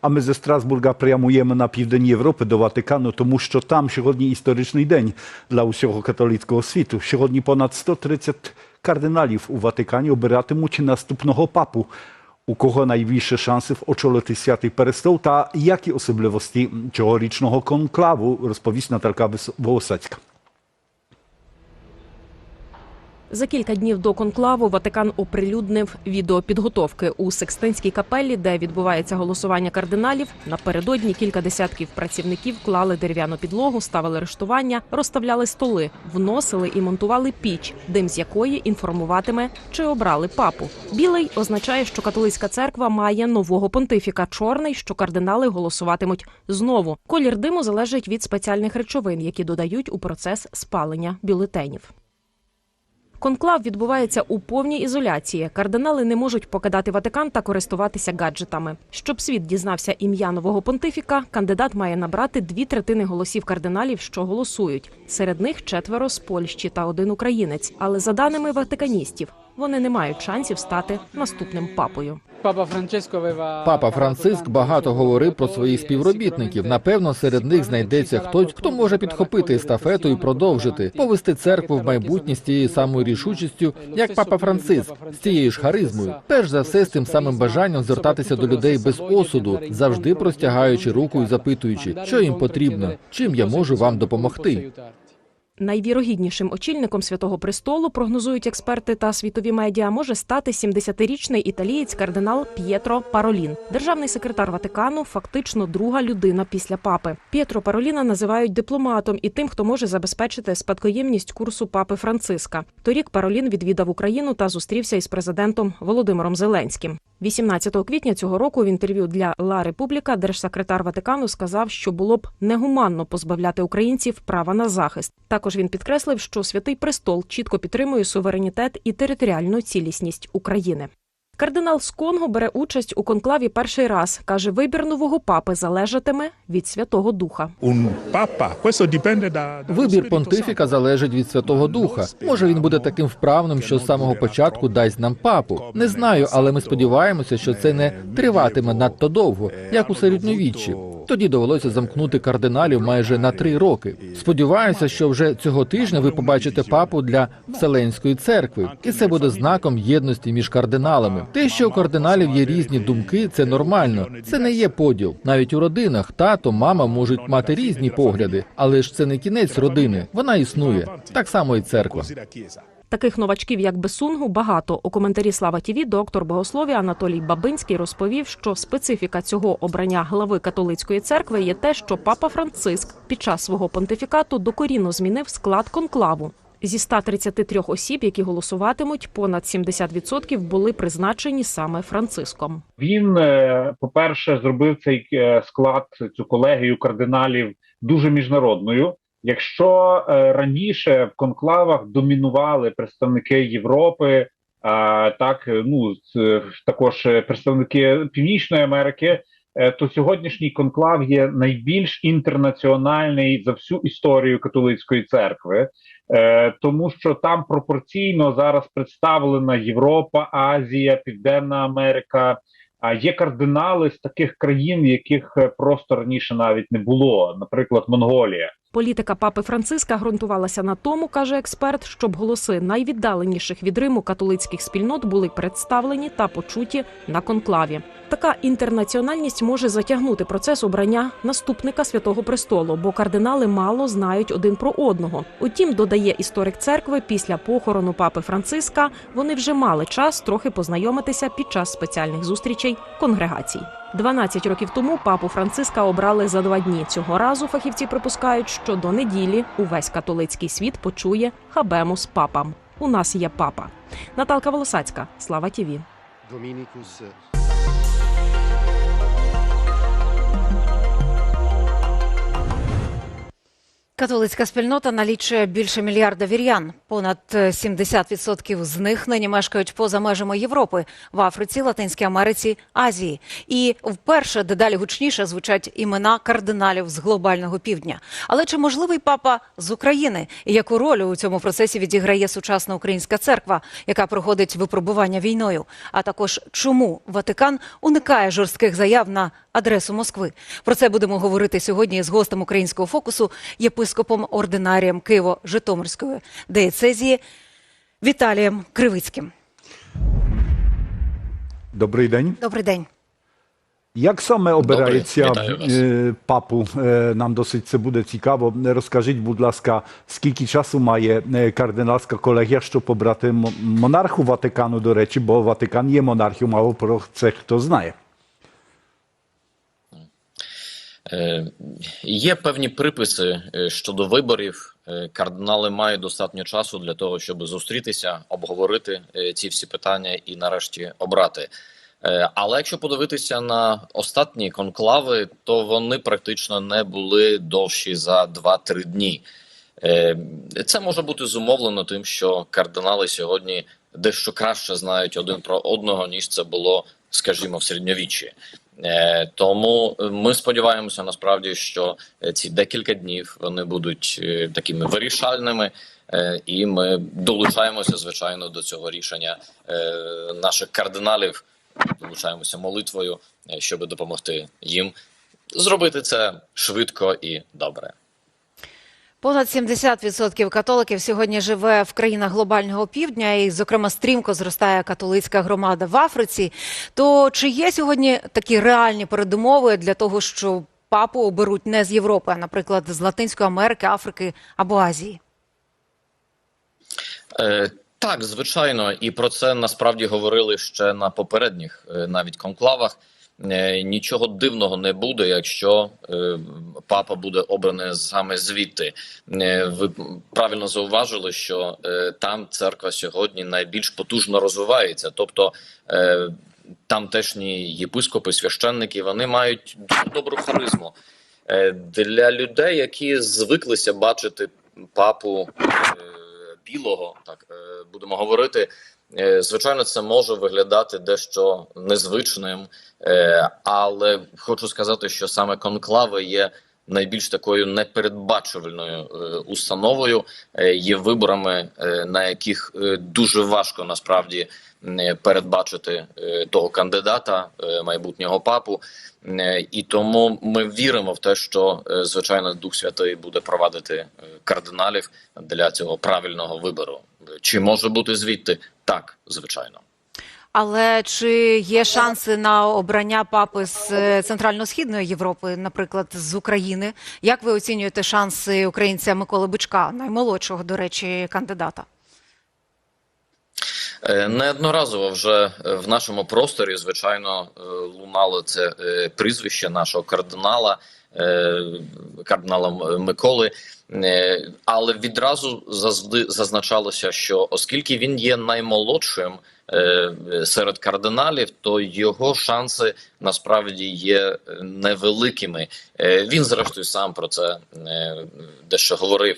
А ми зі Страсбурга прямуємо на південь Європи до Ватикану, тому що там сьогодні історичний день для усього католицького світу. Сьогодні понад 130 кардиналів у Ватикані обиратимуть наступного папу. У кого найбільше шансів очолити святий престол та які особливості цьогорічного конклаву розповість Наталка Вис- Волосацька. За кілька днів до конклаву Ватикан оприлюднив відео підготовки у Секстинській капеллі, де відбувається голосування кардиналів. Напередодні кілька десятків працівників клали дерев'яну підлогу, ставили рештування, розставляли столи, вносили і монтували піч, дим з якої інформуватиме, чи обрали папу. Білий означає, що католицька церква має нового понтифіка. Чорний, що кардинали голосуватимуть знову. Колір диму залежить від спеціальних речовин, які додають у процес спалення бюлетенів. Конклав відбувається у повній ізоляції. Кардинали не можуть покидати Ватикан та користуватися гаджетами. Щоб світ дізнався ім'я нового понтифіка, кандидат має набрати дві третини голосів кардиналів, що голосують. Серед них четверо з Польщі та один українець. Але за даними ватиканістів, вони не мають шансів стати наступним папою. Папа Франциско Папа Франциск багато говорив про своїх співробітників. Напевно, серед них знайдеться хтось, хто може підхопити естафету і продовжити, повести церкву в майбутнє з тією самою рішучістю, як папа Франциск, з тією ж харизмою. Перш за все, з тим самим бажанням звертатися до людей без осуду, завжди простягаючи руку і запитуючи, що їм потрібно, чим я можу вам допомогти. Найвірогіднішим очільником святого престолу прогнозують експерти та світові медіа може стати 70-річний італієць кардинал П'єтро Паролін, державний секретар Ватикану, фактично друга людина після папи. П'єтро Пароліна називають дипломатом і тим, хто може забезпечити спадкоємність курсу папи Франциска. Торік Паролін відвідав Україну та зустрівся із президентом Володимиром Зеленським. 18 квітня цього року в інтерв'ю для Ла Републіка держсекретар Ватикану сказав, що було б негуманно позбавляти українців права на захист. Також він підкреслив, що святий престол чітко підтримує суверенітет і територіальну цілісність України. Кардинал з Конго бере участь у конклаві перший раз. каже, вибір нового папи залежатиме від Святого Духа. Вибір понтифіка залежить від Святого Духа. Може, він буде таким вправним, що з самого початку дасть нам папу. Не знаю, але ми сподіваємося, що це не триватиме надто довго, як у середньовіччі. Тоді довелося замкнути кардиналів майже на три роки. Сподіваюся, що вже цього тижня ви побачите папу для Вселенської церкви, і це буде знаком єдності між кардиналами. Те, що у кардиналів є різні думки, це нормально. Це не є поділ. Навіть у родинах тато, мама можуть мати різні погляди, але ж це не кінець родини. Вона існує так само і церква. Таких новачків, як Бесунгу, багато. У коментарі Слава ТІВІ доктор богослов'я Анатолій Бабинський розповів, що специфіка цього обрання глави католицької церкви є те, що папа Франциск під час свого понтифікату докорінно змінив склад конклаву. Зі 133 осіб, які голосуватимуть, понад 70% були призначені саме Франциском. Він, е, по-перше, зробив цей е, склад, цю колегію кардиналів дуже міжнародною. Якщо е, раніше в конклавах домінували представники Європи, е, так е, ну також представники Північної Америки, то сьогоднішній конклав є найбільш інтернаціональний за всю історію католицької церкви, тому що там пропорційно зараз представлена Європа, Азія, Південна Америка. А є кардинали з таких країн, яких просто раніше навіть не було, наприклад, Монголія. Політика папи Франциска ґрунтувалася на тому, каже експерт, щоб голоси найвіддаленіших від Риму католицьких спільнот були представлені та почуті на конклаві. Така інтернаціональність може затягнути процес обрання наступника святого престолу, бо кардинали мало знають один про одного. Утім, додає історик церкви, після похорону папи Франциска вони вже мали час трохи познайомитися під час спеціальних зустрічей конгрегацій. 12 років тому папу Франциска обрали за два дні. Цього разу фахівці припускають, що до неділі увесь католицький світ почує хабемус папам. У нас є папа. Наталка Волосацька, Слава Тіві. Dominicus Католицька спільнота налічує більше мільярда вір'ян. Понад е, 70% з них нині мешкають поза межами Європи в Африці, Латинській Америці, Азії. І вперше дедалі гучніше звучать імена кардиналів з глобального півдня. Але чи можливий папа з України? І яку роль у цьому процесі відіграє сучасна українська церква, яка проходить випробування війною? А також чому Ватикан уникає жорстких заяв на адресу Москви? Про це будемо говорити сьогодні з гостем українського фокусу, єпископом ординарієм Києво-Житомирської диєцезії Віталієм Кривицьким. Добрий день. Добрий день. Як саме обирається е, папу? Е, Нам досить це буде цікаво. Розкажіть, будь ласка, скільки часу має е, кардиналська колегія, щоб обрати монарху Ватикану, до речі, бо Ватикан є монархією, мало про це хто знає. Е, Є певні приписи е, щодо виборів. Е, Кардинали мають достатньо часу для того, щоб зустрітися, обговорити ці всі питання і нарешті обрати. Але якщо подивитися на останні конклави, то вони практично не були довші за 2-3 дні. Це може бути зумовлено тим, що кардинали сьогодні дещо краще знають один про одного, ніж це було, скажімо, в середньовіччі. Е, Тому е, ми сподіваємося насправді, що е, ці декілька днів вони будуть такими вирішальними, і ми долучаємося звичайно до цього рішення наших кардиналів. Долучаємося молитвою, щоб допомогти їм зробити це швидко і добре. Понад 70% католиків сьогодні живе в країнах глобального півдня, і, зокрема, стрімко зростає католицька громада в Африці. То чи є сьогодні такі реальні передумови для того, що папу оберуть не з Європи, а, наприклад, з Латинської Америки, Африки або Азії? Е, так, звичайно, і про це насправді говорили ще на попередніх е, навіть конклавах. Е, нічого дивного не буде, якщо е, папа буде обраний саме звідти. Е, ви правильно зауважили, що там церква сьогодні найбільш потужно розвивається, тобто. Тамтешні єпископи, священники, вони мають дуже добру харизму для людей, які звиклися бачити папу білого, так будемо говорити. Е, Звичайно, це може виглядати дещо незвичним, е, але хочу сказати, що саме конклави є найбільш такою непередбачувальною е, установою, є виборами, на яких дуже важко насправді передбачити того кандидата, майбутнього папу. І тому ми віримо в те, що звичайно Дух Святий буде провадити кардиналів для цього правильного вибору. Чи може бути звідти? Так, звичайно. Але чи є шанси на обрання папи з е, центрально-східної Європи, наприклад, з України? Як ви оцінюєте шанси українця Миколи Бичка, наймолодшого, до речі, кандидата? Е, Неодноразово вже е, в нашому просторі, звичайно, лунало це прізвище нашого кардинала, е, кардинала М- Миколи. Е, Але відразу завжди зазначалося, що оскільки він є наймолодшим е, серед кардиналів, то його шанси насправді є невеликими. Він, зрештою, сам про це дещо говорив.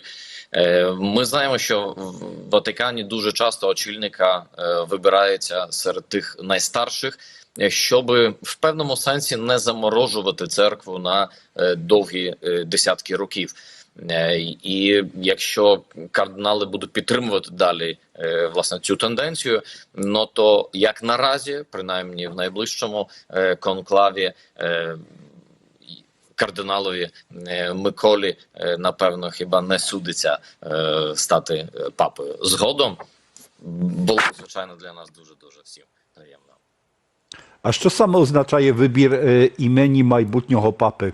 Е, Ми знаємо, що в Ватикані дуже часто очільника е, вибирається серед тих найстарших, е, щоб в певному сенсі не заморожувати церкву на довгі десятки років. І якщо кардинали будуть підтримувати далі власне цю тенденцію, ну то як наразі, принаймні в найближчому конклаві. Кардиналові е, Миколі, е, напевно, хіба не судиться е, стати папою. Згодом було звичайно для нас дуже дуже всім приємно. А що саме означає вибір імені майбутнього папи?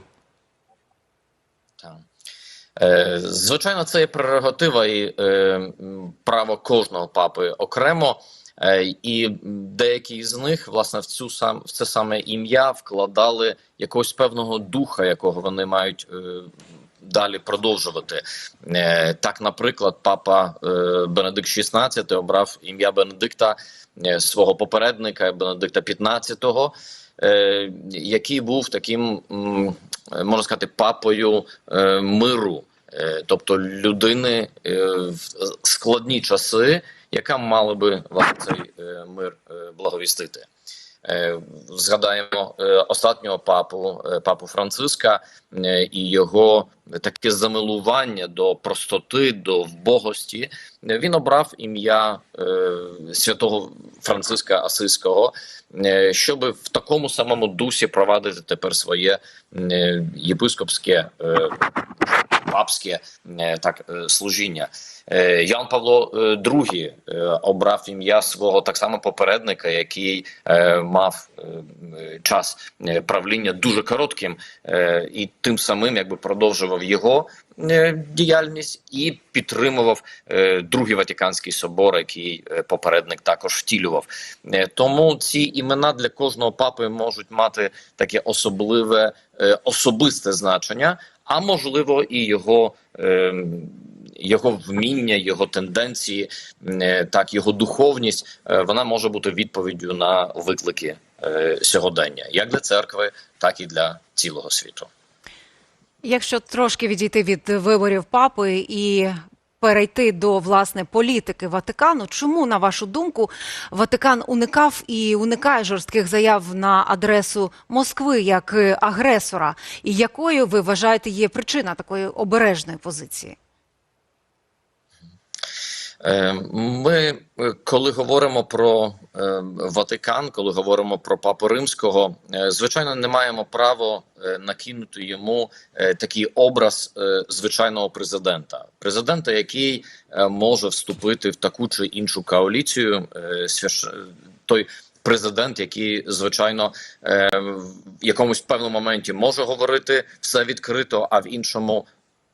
Звичайно, це є прерогатива і право кожного папи окремо. Е, І деякі з них, власне, в цю сам в це саме ім'я вкладали якогось певного духа, якого вони мають е, далі продовжувати. Е, Так, наприклад, папа Бенедикт XVI обрав ім'я Бенедикта свого попередника Бенедикта XV, який був таким, можна сказати, папою миру. Тобто людини в складні часи, яка мала би вам цей е, мир е, благовістити. Е, Згадаємо останнього папу, папу Франциска і його таке замилування до простоти, до вбогості. Він обрав ім'я святого Франциска Асиського, щоб в такому самому дусі провадити тепер своє єпископське папське е, так е, служіння. Ян Павло е, II е, обрав ім'я свого так само попередника, який мав час правління дуже коротким, і тим самим якби продовжував його діяльність і підтримував Другий Ватиканський собор, який попередник також втілював. Тому ці імена для кожного папи можуть мати таке особливе особисте значення, а можливо і його. е, Його вміння, його тенденції, е, так його духовність, е, вона може бути відповіддю на виклики е, сьогодення, як для церкви, так і для цілого світу. Якщо трошки відійти від виборів папи і перейти до власне політики Ватикану, чому на вашу думку Ватикан уникав і уникає жорстких заяв на адресу Москви як агресора? І якою ви вважаєте є причина такої обережної позиції? Е, Ми, е, коли говоримо про е, Ватикан, коли говоримо про Папу Римського, звичайно, не маємо права накинути йому такий образ звичайного президента, президента, який може вступити в таку чи іншу коаліцію, той. Президент, який звичайно в якомусь певному моменті може говорити все відкрито, а в іншому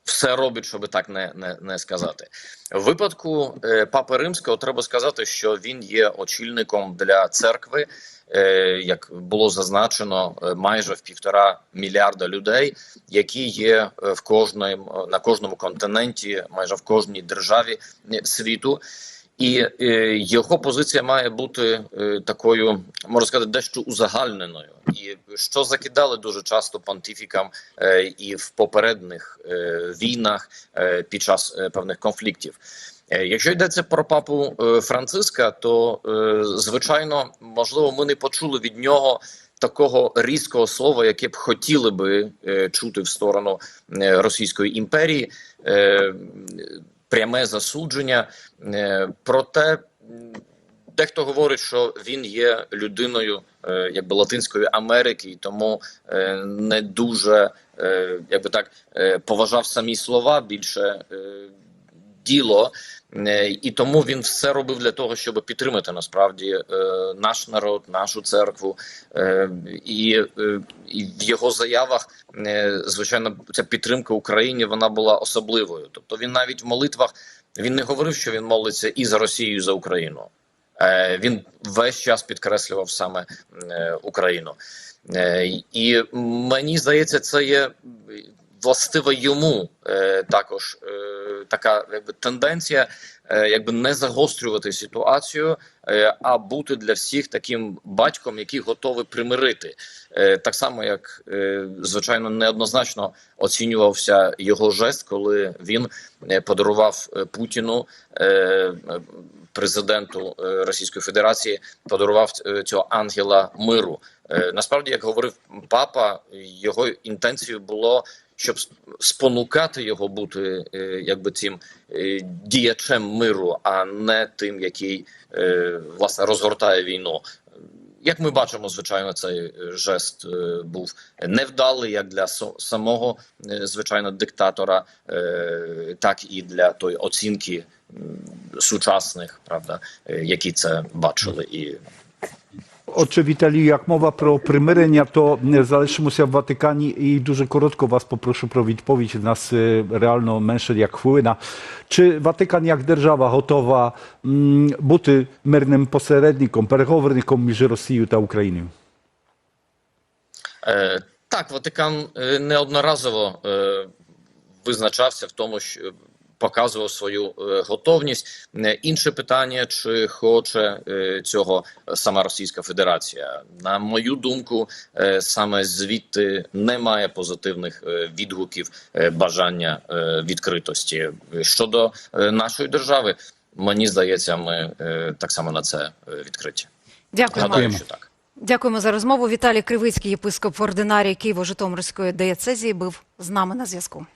все робить, щоб так не, не, не сказати. В випадку е, Папи Римського треба сказати, що він є очільником для церкви, е, як було зазначено, е, майже в півтора мільярда людей, які є е, в кожному на кожному континенті, майже в кожній державі е, світу. І е, його позиція має бути е, такою, можна сказати, дещо узагальненою. І що закидали дуже часто понтифікам е, і в попередніх е, війнах е, під час е, певних конфліктів. Е, Якщо йдеться про папу е, Франциска, то е, звичайно, можливо, ми не почули від нього такого різкого слова, яке б хотіли би е, чути в сторону е, Російської імперії. Е, Пряме засудження, Е, проте дехто говорить, що він є людиною е, якби Латинської Америки, і тому е, не дуже якби так поважав самі слова більше діло. Е, І тому він все робив для того, щоб підтримати насправді е, наш народ, нашу церкву, Е, і, в його заявах, звичайно, ця підтримка Україні вона була особливою. Тобто він навіть в молитвах він не говорив, що він молиться і за Росію, і за Україну. Він весь час підкреслював саме Україну. І мені здається, це є властива йому е, також е, така якби тенденція, е, якби не загострювати ситуацію, е, а бути для всіх таким батьком, який готовий примирити. Е, так само, як е, звичайно неоднозначно оцінювався його жест, коли він е, подарував е, Путіну. Е, Президенту е, Російської Федерації подарував цього ангела миру. Насправді, як говорив папа, його інтенцією було, щоб спонукати його бути е, якби цим е, діячем миру, а не тим, який е, власне розгортає війну. Як ми бачимо, звичайно, цей жест був невдалий як для самого звичайно диктатора, так і для тої оцінки сучасних, правда, які це бачили і Віталію, як мова про примирення, то залишимося в Ватикані і дуже коротко вас попрошу про відповідь. У нас реально менше як хвилина. Чи Ватикан як держава готова бути мирним посередником, переговорником між Росією та Україною? Так, Ватикан неодноразово визначався в тому, що показував свою е, готовність. Е, Інше питання: чи хоче е, цього сама Російська Федерація? На мою думку, саме звідти немає позитивних відгуків бажання відкритості щодо нашої держави. Мені здається, ми так само на це відкриті. Гадаю, що так. Дякуємо за розмову. Віталій Кривицький, єпископ в ординарії Києво-Житомирської диєцезії, був з нами на зв'язку.